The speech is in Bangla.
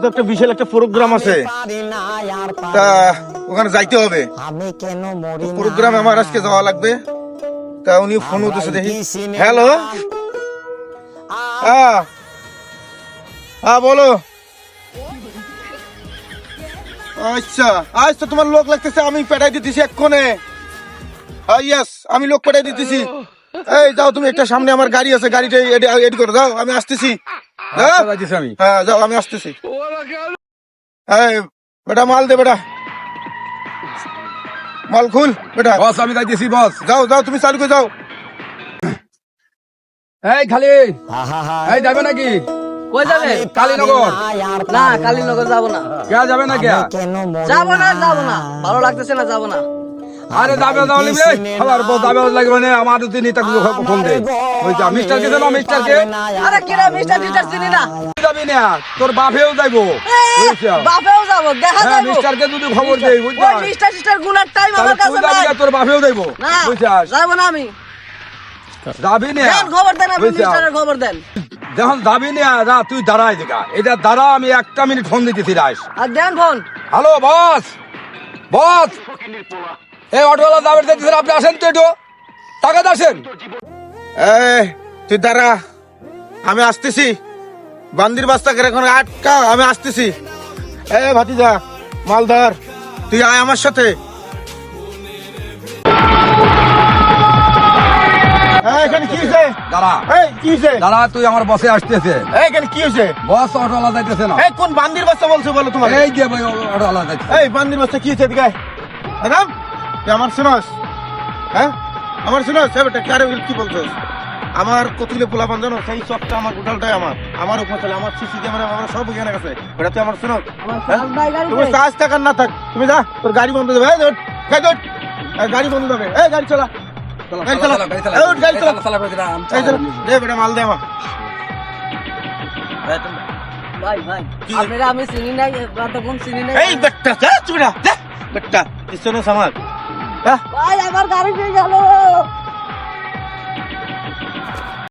তো একটা বিশাল একটা প্রোগ্রাম আছে। ওখানে যাইতে হবে। আমার আজকে যাওয়া লাগবে। তা উনি ফোন উঠেছে দেখি। হ্যালো হ্যাঁ বলো। আচ্ছা আজ তো তোমার লোক লাগতেছে, আমি পেটাই দিতেছি এক্ষণে। ইয়েস আমি লোক পেটাই দিতেছি। এই, যাও তুমি, একটা সামনে আমার গাড়ি আছে, গাড়িটা এডি করে দাও আমি আসতেছি। হ্যাঁ? যাও আমি আসতেছি। বেটা মাল দে বেটা। মাল খুল বেটা। বস আমি যাইতেছি বস। যাও যাও তুমি চালু করে যাও। এই খালি। এই যাবে নাকি? কই যাবে? কালীনগর। না কালীনগর যাব না। কে যাবে না কে কেন যাব না? যাব না। ভালো লাগতেছে না যাব না। আরে যাবে যাও লিবে খাবার পর যাবে লাগবে না আমার ফোন দে বুঝছা মিস্টার কে জানো মিস্টার কে? আরে কিরা মিস্টার টিস্টার চিনি না? যাবি না তোর বাপেও যাইবো। বাপেও যাব দেখা হ্যাঁ মিস্টার কে যদি খবর দেই বুঝছা ওই মিস্টারগুলার টাইম আমার কাছে নাই। না, তোর বাপেও যাইবো। না বুঝছাস যাব না আমি। যাবি না। দেন খবর দেন আপনি? মিস্টারের খবর দেন। যখন যাবি না যা তুই দাঁড়াই দেখা এটা দাঁড়া আমি একটা মিনিট ফোন দিতেছি রাস আর দেন ফোন হ্যালো বস! বস! এই অটোওয়ালা যাবেন দেখতেছেন আপনি আসেন তো একটু। টাকা আসেন। এই তুই দাঁড়া। আমি আসতেছি। বান্দির বাস্তা করে এখন আটকা। আমি আসতেছি। এ ভাতিজা মালদার তুই আয় আমার সাথে। এই, এখানে কি হয়েছে? দাঁড়া। এই কি হয়েছে? দাঁড়া তুই আমার বসে আসতেছে। এই, এখানে কি হয়েছে? বস যাইতেছে না। এই কোন বান্দির বাস্তা বলছো বলো তোমার এই যে ভাই যাইতেছে। এই বান্দির বাস্তা কি হয়েছে এদিকে। তুই আমার শুনস? হ্যাঁ? আমার শুনস? বেটা কারে কি বলছস? আমার কতুলে পোলা জানো সেই চকটা আমার গোটালটাই আমার। আমার উপর চলে আমার সিসি ক্যামেরা আমার সব ওখানে গেছে। বেটা তুই আমার শুনো সাজ তুমি? কাজ টাকার না থাক। তুমি যা তোর গাড়ি বন্ধ দেবে। গাড়ি গাড়ি বন্ধ দেবে। এই গাড়ি চলা। গাড়ি চালা। গাড়ি চালা। এই চলা। দে বেটা মাল দে আমার। ভাই ভাই আপনারা আমি চিনি নাই চিনি নাই। এই বেটটা যা চুড়া যা বেটটা পিছনে সামাল হ্যাঁ ভাই আমার গাড়ি পেয়ে গেল।